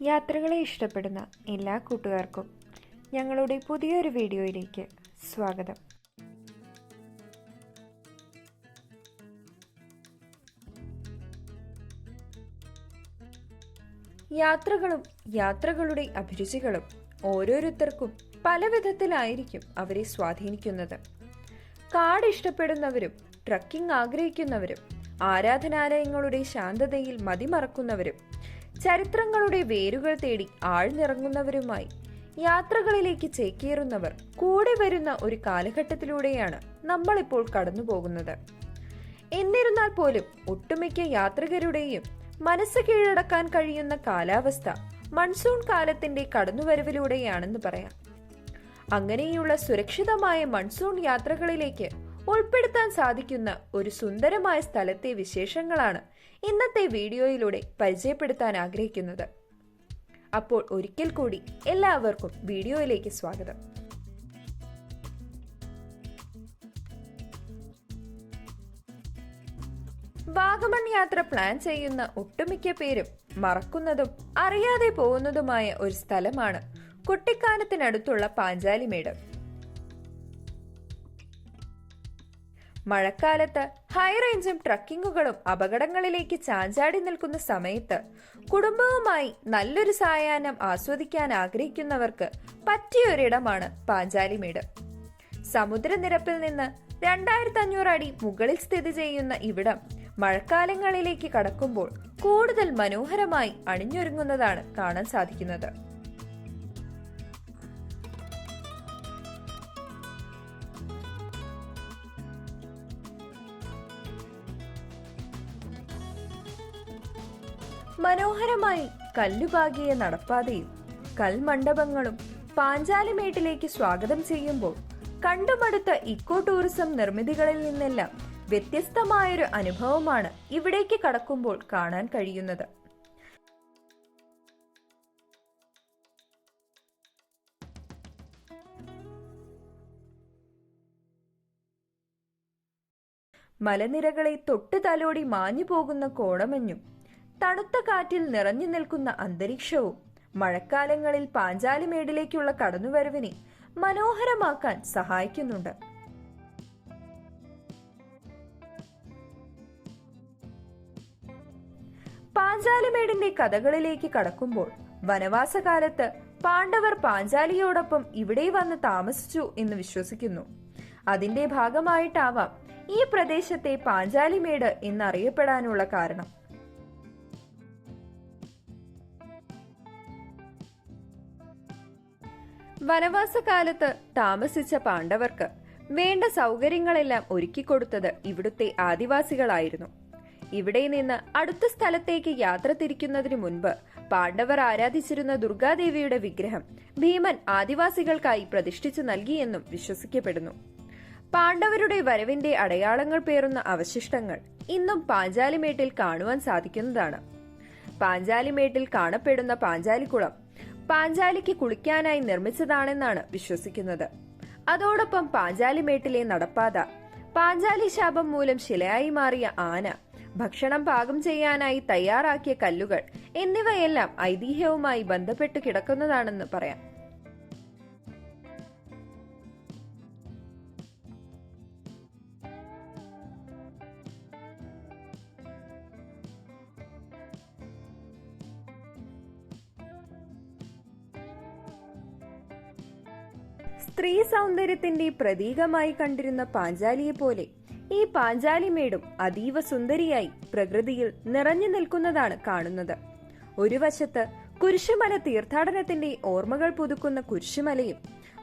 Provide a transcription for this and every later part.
യാത്രകളെ ഇഷ്ടപ്പെടുന്ന എല്ലാ കൂട്ടുകാർക്കും ഞങ്ങളുടെ പുതിയൊരു വീഡിയോയിലേക്ക് സ്വാഗതം. യാത്രകളും യാത്രകളുടെ അഭിരുചികളും ഓരോരുത്തർക്കും പല വിധത്തിലായിരിക്കും അവരെ സ്വാധീനിക്കുന്നത്. കാട് ഇഷ്ടപ്പെടുന്നവരും ട്രക്കിംഗ് ആഗ്രഹിക്കുന്നവരും ആരാധനാലയങ്ങളുടെ ശാന്തതയിൽ മതിമറക്കുന്നവരും ചരിത്രങ്ങളുടെ വേരുകൾ തേടി ആഴ്ന്നിറങ്ങുന്നവരുമായി യാത്രകളിലേക്ക് ചേക്കേറുന്നവർ കൂടെ വരുന്ന ഒരു കാലഘട്ടത്തിലൂടെയാണ് നമ്മളിപ്പോൾ കടന്നു പോകുന്നത് എന്നിരുന്നാൽ പോലും ഒട്ടുമിക്ക യാത്രികരുടെയും മനസ്സ് കീഴടക്കാൻ കഴിയുന്ന കാലാവസ്ഥ മൺസൂൺ കാലത്തിന്റെ കടന്നുവരവിലൂടെയാണെന്ന് പറയാം. അങ്ങനെയുള്ള സുരക്ഷിതമായ മൺസൂൺ യാത്രകളിലേക്ക് ഉൾപ്പെടുത്താൻ സാധിക്കുന്ന ഒരു സുന്ദരമായ സ്ഥലത്തെ വിശേഷങ്ങളാണ് ഇന്നത്തെ വീഡിയോയിലൂടെ പരിചയപ്പെടുത്താൻ ആഗ്രഹിക്കുന്നത്. അപ്പോൾ ഒരിക്കൽ കൂടി എല്ലാവർക്കും വീഡിയോയിലേക്ക് സ്വാഗതം. വാഗമൺ യാത്ര പ്ലാൻ ചെയ്യുന്ന ഒട്ടുമിക്ക പേരും മറക്കുന്നതും അറിയാതെ പോകുന്നതുമായ ഒരു സ്ഥലമാണ് കുട്ടിക്കാനത്തിനടുത്തുള്ള പാഞ്ചാലിമേട്. മഴക്കാലത്ത് ഹൈ റേഞ്ചും ട്രക്കിങ്ങുകളും അപകടങ്ങളിലേക്ക് ചാഞ്ചാടി നിൽക്കുന്ന സമയത്ത് കുടുംബവുമായി നല്ലൊരു സായാഹ്നം ആസ്വദിക്കാൻ ആഗ്രഹിക്കുന്നവർക്ക് പറ്റിയൊരിടമാണ് പാഞ്ചാലിമേട് സമുദ്രനിരപ്പിൽ നിന്ന് രണ്ടായിരത്തി അഞ്ഞൂറ് അടി മുകളിൽ സ്ഥിതി ചെയ്യുന്ന ഇവിടം മഴക്കാലങ്ങളിലേക്ക് കടക്കുമ്പോൾ കൂടുതൽ മനോഹരമായി അണിഞ്ഞൊരുങ്ങുന്നതാണ് കാണാൻ സാധിക്കുന്നത്. മനോഹരമായി കല്ലുപാകിയ നടപ്പാതയും കൽമണ്ഡപങ്ങളും പാഞ്ചാലിമേട്ടിലേക്ക് സ്വാഗതം ചെയ്യുമ്പോൾ കണ്ടുമടുത്ത ഇക്കോ ടൂറിസം നിർമ്മിതികളിൽ നിന്നെല്ലാം വ്യത്യസ്തമായൊരു അനുഭവമാണ് ഇവിടേക്ക് കടക്കുമ്പോൾ കാണാൻ കഴിയുന്നത്. മലനിരകളെ തൊട്ടു തലോടി മാഞ്ഞു പോകുന്ന കോടമഞ്ഞും തണുത്ത കാറ്റിൽ നിറഞ്ഞു നിൽക്കുന്ന അന്തരീക്ഷവും മഴക്കാലങ്ങളിൽ പാഞ്ചാലിമേടിലേക്കുള്ള കടന്നുവരവിനെ മനോഹരമാക്കാൻ സഹായിക്കുന്നുണ്ട്. പാഞ്ചാലിമേടിന്റെ കഥകളിലേക്ക് കടക്കുമ്പോൾ വനവാസകാലത്ത് പാണ്ഡവർ പാഞ്ചാലിയോടൊപ്പം ഇവിടെ വന്ന് താമസിച്ചു എന്ന് വിശ്വസിക്കുന്നു. അതിന്റെ ഭാഗമായിട്ടാവാം ഈ പ്രദേശത്തെ പാഞ്ചാലിമേട് എന്നറിയപ്പെടാനുള്ള കാരണം. വനവാസകാലത്ത് താമസിച്ച പാണ്ഡവർക്ക് വേണ്ട സൗകര്യങ്ങളെല്ലാം ഒരുക്കിക്കൊടുത്തത് ഇവിടുത്തെ ആദിവാസികളായിരുന്നു. ഇവിടെ നിന്ന് അടുത്ത സ്ഥലത്തേക്ക് യാത്ര തിരിക്കുന്നതിന് മുൻപ് പാണ്ഡവർ ആരാധിച്ചിരുന്ന ദുർഗാദേവിയുടെ വിഗ്രഹം ഭീമൻ ആദിവാസികൾക്കായി പ്രതിഷ്ഠിച്ചു നൽകിയെന്നും വിശ്വസിക്കപ്പെടുന്നു. പാണ്ഡവരുടെ വരവിന്റെ അടയാളങ്ങൾ പേറുന്ന അവശിഷ്ടങ്ങൾ ഇന്നും പാഞ്ചാലിമേട്ടിൽ കാണുവാൻ സാധിക്കുന്നതാണ്. പാഞ്ചാലിമേട്ടിൽ കാണപ്പെടുന്ന പാഞ്ചാലിക്കുളം പാഞ്ചാലിക്ക് കുളിക്കാനായി നിർമ്മിച്ചതാണെന്നാണ് വിശ്വസിക്കുന്നത്. അതോടൊപ്പം പാഞ്ചാലിമേട്ടിലെ നടപ്പാത പാഞ്ചാലി ശാപം മൂലം ശിലയായി മാറിയ ആന ഭക്ഷണം പാകം ചെയ്യാനായി തയ്യാറാക്കിയ കല്ലുകൾ എന്നിവയെല്ലാം ഐതിഹ്യവുമായി ബന്ധപ്പെട്ട് കിടക്കുന്നതാണെന്ന് പറയാം. സ്ത്രീ സൗന്ദര്യത്തിന്റെ പ്രതീകമായി കണ്ടിരുന്ന പാഞ്ചാലിയെ പോലെ ഈ പാഞ്ചാലി മേടും അതീവ സുന്ദരിയായി പ്രകൃതിയിൽ നിറഞ്ഞു നിൽക്കുന്നതാണ് കാണുന്നത്. ഒരു വശത്ത് കുരിശുമല തീർത്ഥാടനത്തിന്റെ ഓർമ്മകൾ പുതുക്കുന്ന കുരിശുമലയും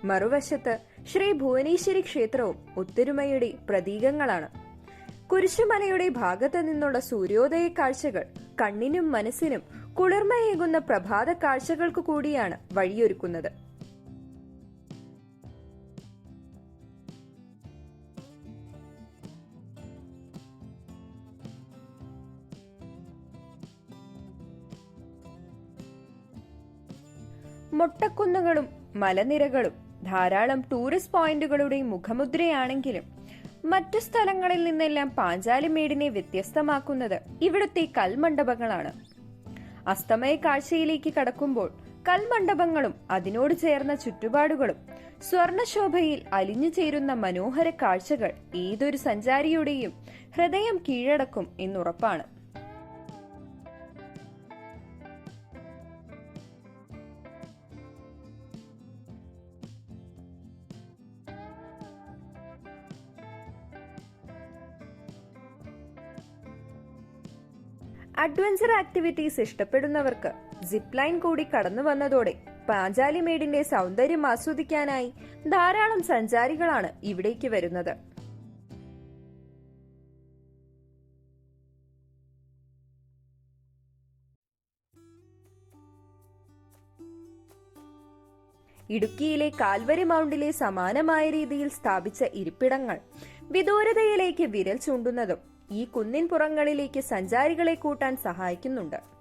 മറുവശത്ത് ശ്രീ ഭുവനേശ്വരി ക്ഷേത്രവും ഒത്തൊരുമയുടെ പ്രതീകങ്ങളാണ്. കുരിശുമലയുടെ ഭാഗത്ത് നിന്നുള്ള സൂര്യോദയ കാഴ്ചകൾ കണ്ണിനും മനസ്സിനും കുളിർമയേകുന്ന പ്രഭാത കാഴ്ചകൾക്കു കൂടിയാണ് വഴിയൊരുക്കുന്നത്. മൊട്ടക്കുന്നുകളും മലനിരകളും ധാരാളം ടൂറിസ്റ്റ് പോയിന്റുകളുടെ മുഖമുദ്രയാണെങ്കിലും മറ്റു സ്ഥലങ്ങളിൽ നിന്നെല്ലാം പാഞ്ചാലിമേടിനെ വ്യത്യസ്തമാക്കുന്നത് ഇവിടുത്തെ കൽമണ്ഡപങ്ങളാണ്. അസ്തമയ കാഴ്ചയിലേക്ക് കടക്കുമ്പോൾ കൽമണ്ഡപങ്ങളും അതിനോട് ചേർന്ന ചുറ്റുപാടുകളും സ്വർണശോഭയിൽ അലിഞ്ഞു ചേരുന്ന മനോഹര കാഴ്ചകൾ ഏതൊരു സഞ്ചാരിയുടെയും ഹൃദയം കീഴടക്കും എന്നുറപ്പാണ്. അഡ്വഞ്ചർ ആക്ടിവിറ്റീസ് ഇഷ്ടപ്പെടുന്നവർക്ക് സിപ്പ് ലൈൻ കൂടി കടന്നു വന്നതോടെ പാഞ്ചാലിമേടിന്റെ സൗന്ദര്യം ആസ്വദിക്കാനായി ധാരാളം സഞ്ചാരികളാണ് ഇവിടേക്ക് വരുന്നത്. ഇടുക്കിയിലെ കാൽവരി മൗണ്ടിലെ സമാനമായ രീതിയിൽ സ്ഥാപിച്ച ഇരിപ്പിടങ്ങൾ വിദൂരതയിലേക്ക് വിരൽ ചൂണ്ടുന്നതും ഈ കുന്നിൻ പുറങ്ങളിലേക്ക് സഞ്ചാരികളെ കൂട്ടാൻ സഹായിക്കുന്നുണ്ട്.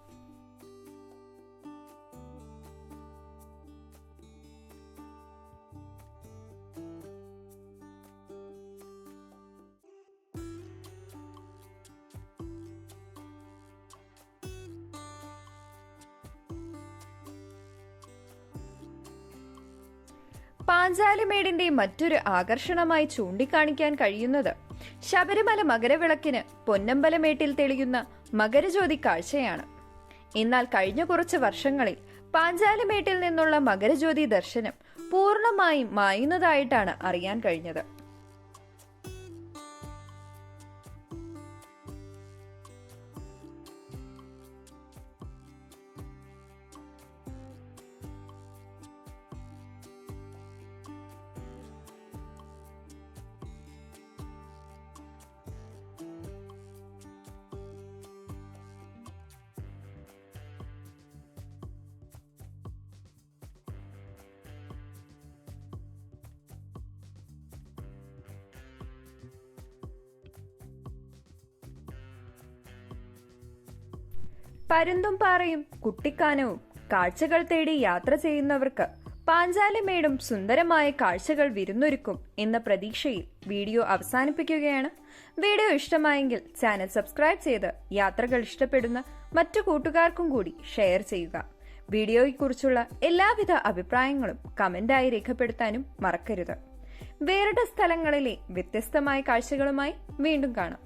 പാഞ്ചാലിമേടിന്റെ മറ്റൊരു ആകർഷണമായി ചൂണ്ടിക്കാണിക്കാൻ കഴിയുന്നത് ശബരിമല മകരവിളക്കിന് പൊന്നമ്പലമേട്ടിൽ തെളിയുന്ന മകരജ്യോതി കാഴ്ചയാണ് എന്നാൽ കഴിഞ്ഞ കുറച്ച് വർഷങ്ങളിൽ പാഞ്ചാലിമേട്ടിൽ നിന്നുള്ള മകരജ്യോതി ദർശനം പൂർണമായും മായുന്നതായിട്ടാണ് അറിയാൻ കഴിഞ്ഞത്. പരുന്തുംപാറയും കുട്ടിക്കാനവും കാഴ്ചകൾ തേടി യാത്ര ചെയ്യുന്നവർക്ക് പാഞ്ചാലിമേടും സുന്ദരമായ കാഴ്ചകൾ വിരുന്നൊരുക്കും എന്ന പ്രതീക്ഷയിൽ വീഡിയോ അവസാനിപ്പിക്കുകയാണ്. വീഡിയോ ഇഷ്ടമായെങ്കിൽ ചാനൽ സബ്സ്ക്രൈബ് ചെയ്ത് യാത്രകൾ ഇഷ്ടപ്പെടുന്ന മറ്റു കൂട്ടുകാർക്കും കൂടി ഷെയർ ചെയ്യുക. വീഡിയോയെക്കുറിച്ചുള്ള എല്ലാവിധ അഭിപ്രായങ്ങളും കമന്റായി രേഖപ്പെടുത്താനും മറക്കരുത്. വേറിട്ട സ്ഥലങ്ങളിലെ വ്യത്യസ്തമായ കാഴ്ചകളുമായി വീണ്ടും കാണാം.